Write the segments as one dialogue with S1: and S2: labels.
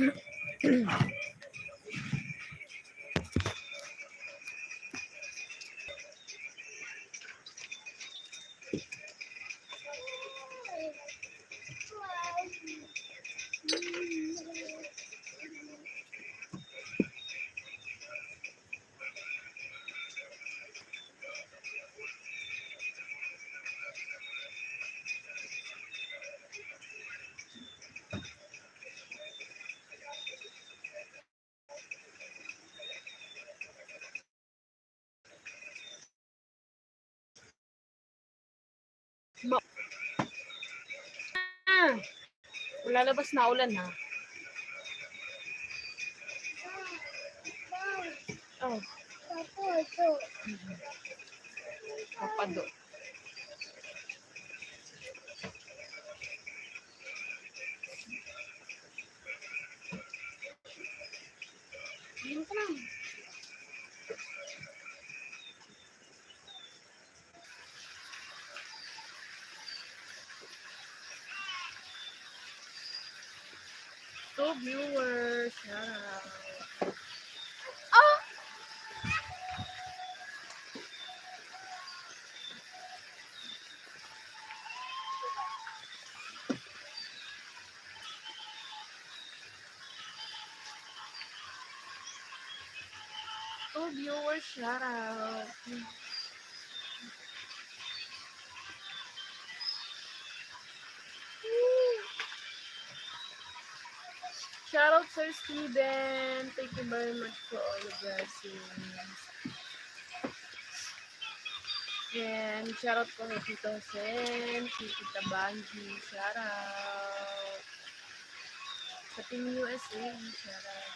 S1: 嗯 嗯 lalabas na ulan ha. Oh, papado. Ayun ka lang. Two oh. viewers. Shout out. Two viewers. Shout out. Shout out Sir Steven. Thank you very much for all the blessings. And shout out po Tito Sen, si Tita Banji, shout out. Sa Team USA, shout out.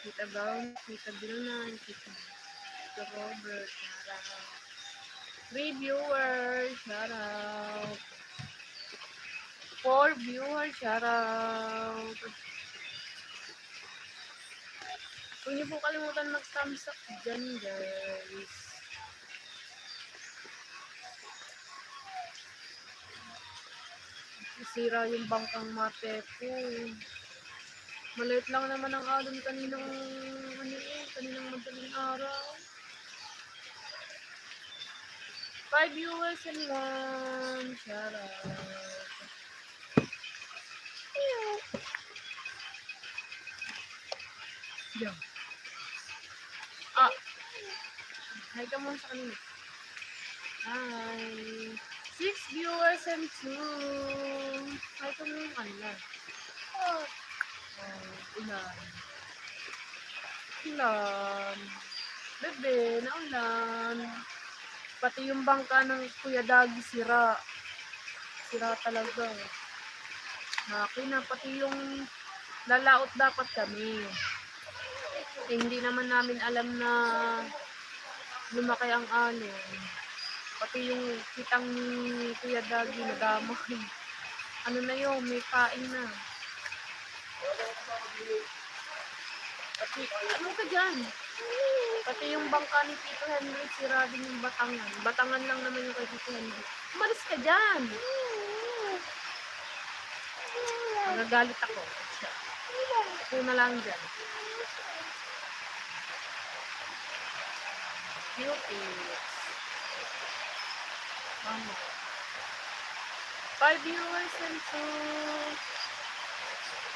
S1: Tita Brown, Tita Vilna, Tita, Tita Robert, shout out. Three viewers, shout out. Four viewers, shout out. Huwag niyo po kalimutan mag-thumbs up dyan, guys. Sira yung bangkang mate ko. Maliit lang naman ang alon kaninang, ano eh, kaninang madaling araw. Five viewers and one. Shout out. Hi ka muna sa kanila. Hi. Six viewers and two. Hi ka muna kanila. Oh, ulan. Ulan. Bebe, naulan. Pati yung bangka ng Kuya Dagi sira. Sira talaga. Naki na, pati yung lalaot dapat kami. Eh, hindi naman namin alam na lumaki ang alon. Pati yung kitang ni Kuya Dagi nadamay. Ano na yun, may kain na. Pati, ano ka dyan? Pati yung bangka ni Tito Henry, sira din yung batangan. Batangan lang naman yung kay Tito Henry. Umalis ka dyan! Nagagalit ako. Ako na lang dyan. Cuties. Mama. Five viewers and two.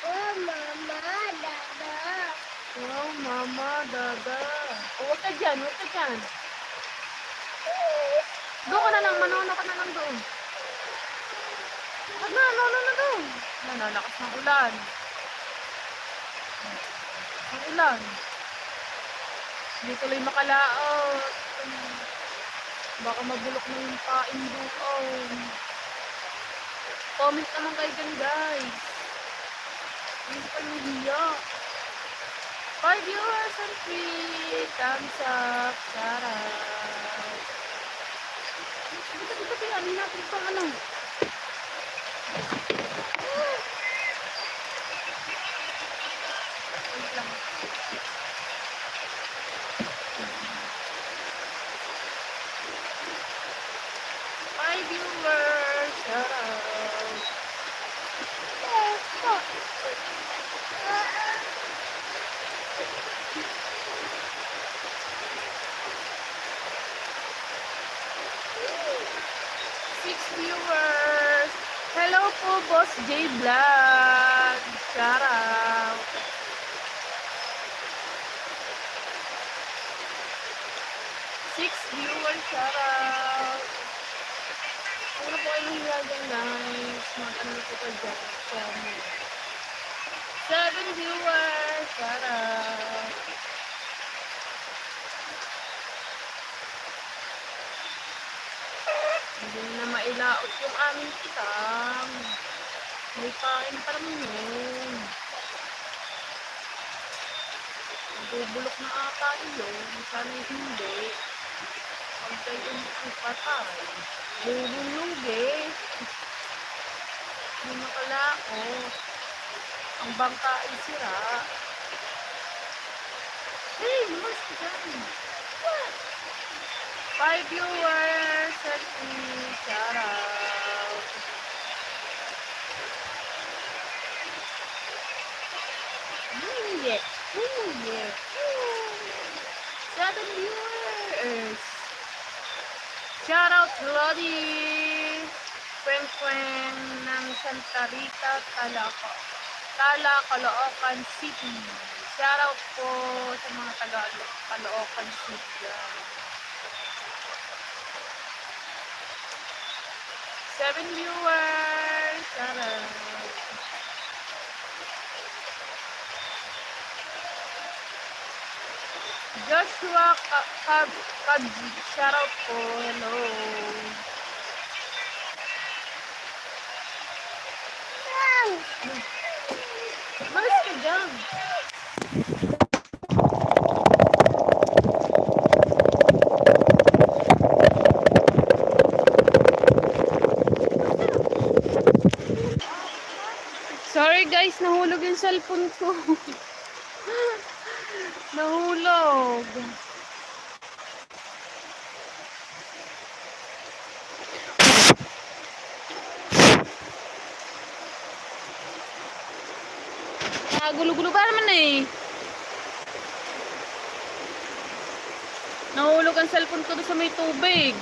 S2: Oh, mama, dada.
S1: Wow, mama, dada. O, huwag ka dyan, huwag ka dyan. Doon ka na lang, manono ka na lang doon. Wag na, manono na doon. Nalalakas ng ulan. Ang ulan. Hindi tuloy makalaot. Baka mabulok na yung pain doon. Comment naman kayo dyan, guys. Hindi pa. Five viewers and three thumbs up. Shout out. Dito. Ano natin pang ano? Wait lang. Five viewers. Shout out. Boss J Vlog. Shout out. Six viewers, shout na po nahiya dyan, guys, mag-ano na po kayo dyan. Seven viewers, shout out. Hindi na mailaot yung aming kitang. May pain pa naman yun. Nabubulok na ata yun. Sana hindi. Huwag kayo ipatay. Lululugi. Hindi makalako. Ang bangka ay sira. Hey, mas ka dyan. Five viewers. Selfie. Shout out. Ooh, yeah. Ooh. Seven viewers. Shout out to Lodi. Kweng Kweng ng Santa Rita, Talaco. Tala, Caloocan City. Shout out po sa mga taga Caloocan City. Seven viewers. Shout out. Joshua Ka- Kab Kabji. Shout out po. Hello. Malis ka dyan. Sorry guys, nahulog yung cellphone ko. nahulog. Ah, gulo-gulo pa naman eh. Nahulog ang cellphone ko doon sa may tubig.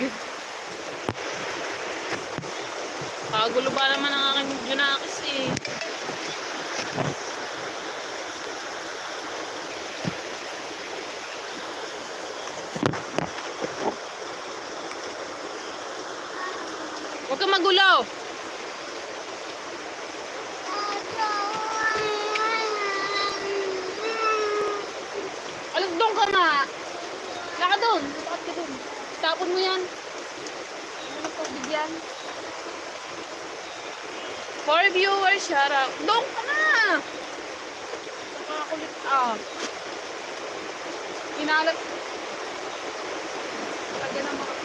S1: Kagulo ba naman ang aking junakis eh. Magulo. Alas doon ka na. Laka doon. Doon. Tapon mo yan. Ano pa bigyan? Four viewers, shout out. Doon ka na. Ah. Inalat. Lagyan ng mga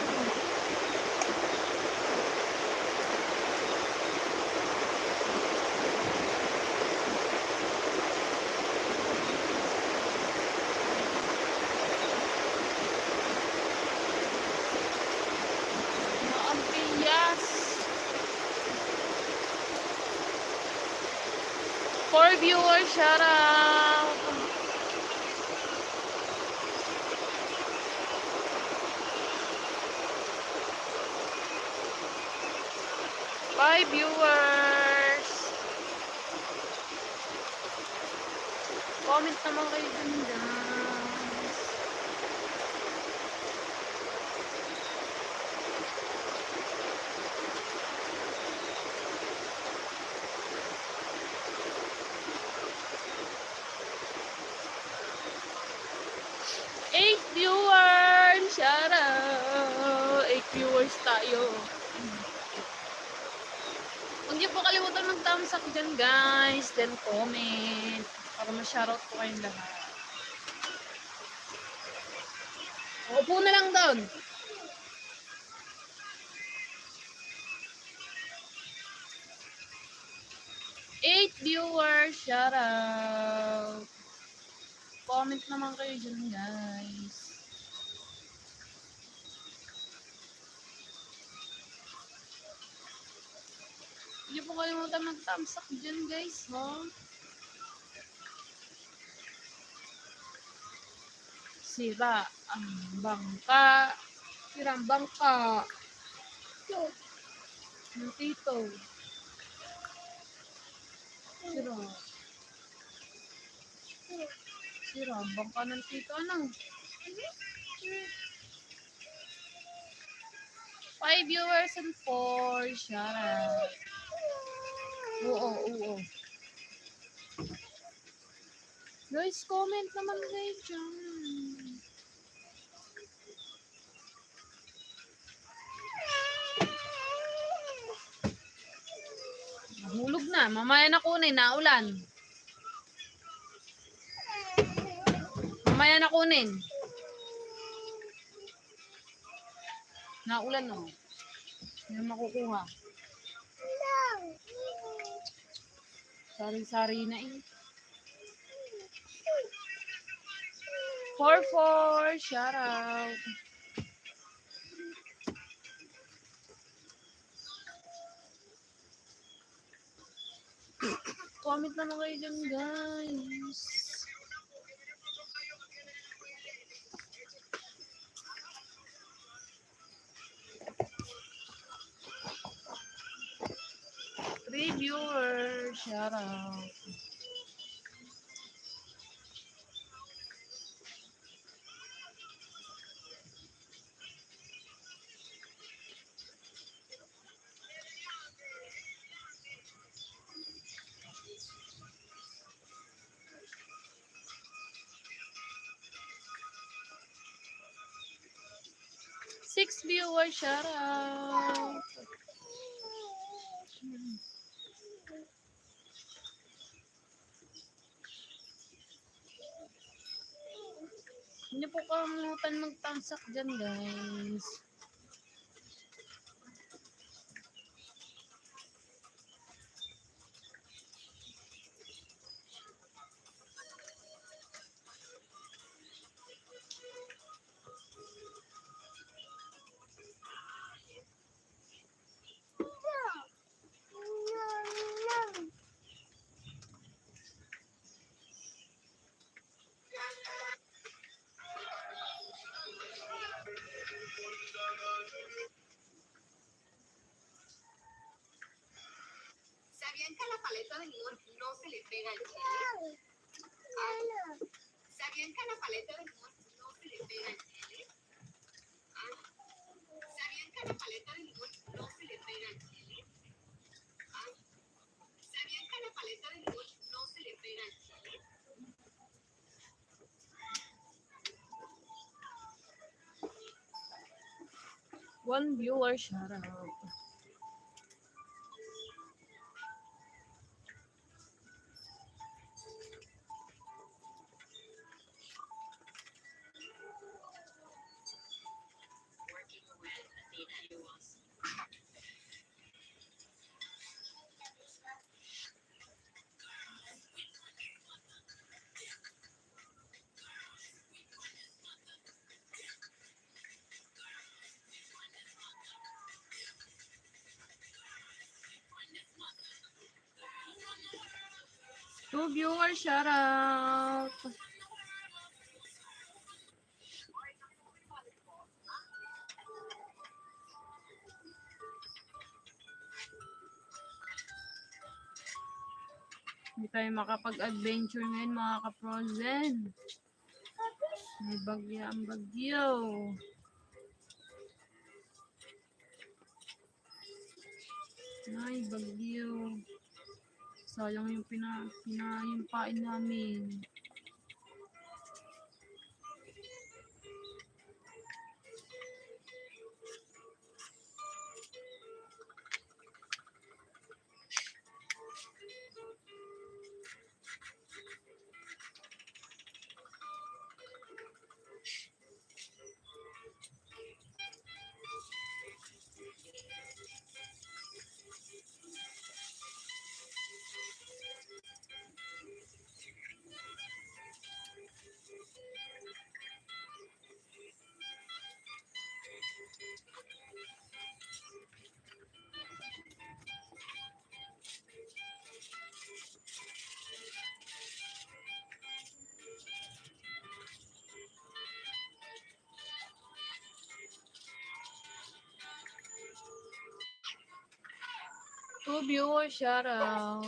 S1: Maampias. Four viewers, shout out. Five viewers. Comment naman kayo dun guys. Eight viewers! Shout out! Viewers tayo. Huwag niyo po kalimutan mag-thumbs up dyan guys. Then comment. Para ma-shoutout po kayong lahat. Upo na lang doon. Eight viewers! Shout out! Comment naman kayo dyan, guys. Po kalimutan mag-thumbs up dyan, guys, ha? Sira ang bangka. Sira ang bangka. Ng tito. Sira. Sira, bangka ng tito ano? Five viewers and four. Shout out. Guys, comment naman kayo dyan. Nahulog na. Mamaya na kunin. Naulan. Mamaya na kunin. Naulan no. Hindi na makukuha. Sari-sari na eh. 4-4. Shout out. Comment naman kayo dyan, guys. Three viewers. Shout out. Six viewers. Shout out. Hindi po kalimutan magtamsak dyan, guys.
S3: ¿Sabían la paleta de limón no se le pega el? Ah, ¿Sabían que a la paleta de le de le? Ah, ¿Sabían que a la paleta de le chile?
S1: One viewer. Shout out. Two viewers. Shout out. Hindi tayo makapag-adventure ngayon mga ka-frozen. May bagyo ang bagyo. Ay, bagyo. Sayang yung pina, pinahimpain namin. Two viewers, shout out.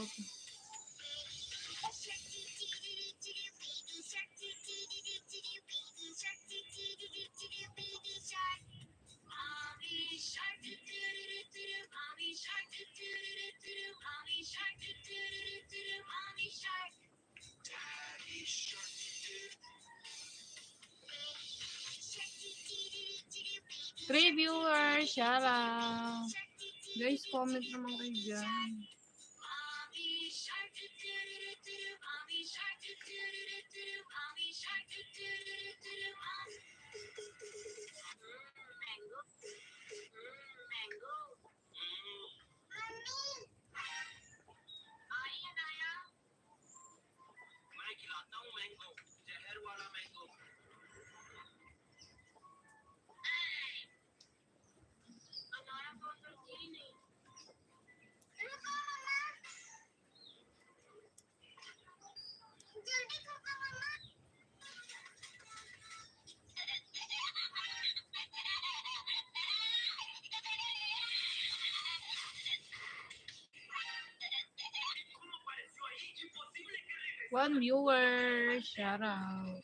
S1: Three viewers, shout out. Nag-comment naman kayo dyan.
S3: I'm
S1: 1 viewer. Shout out.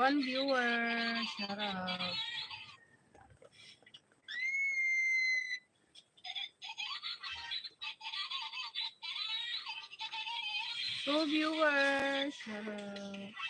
S1: One viewer. Sarap. Two viewers. Sarap.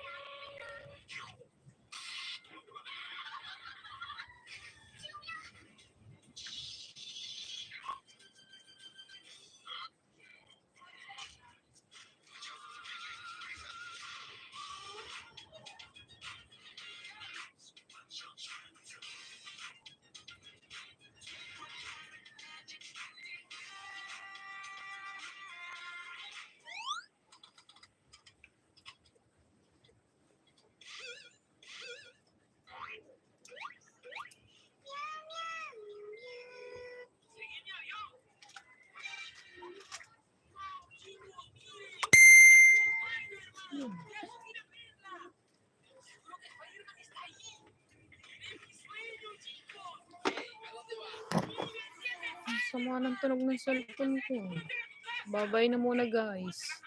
S1: Sama ng tunog ng cellphone ko. Babay na muna guys.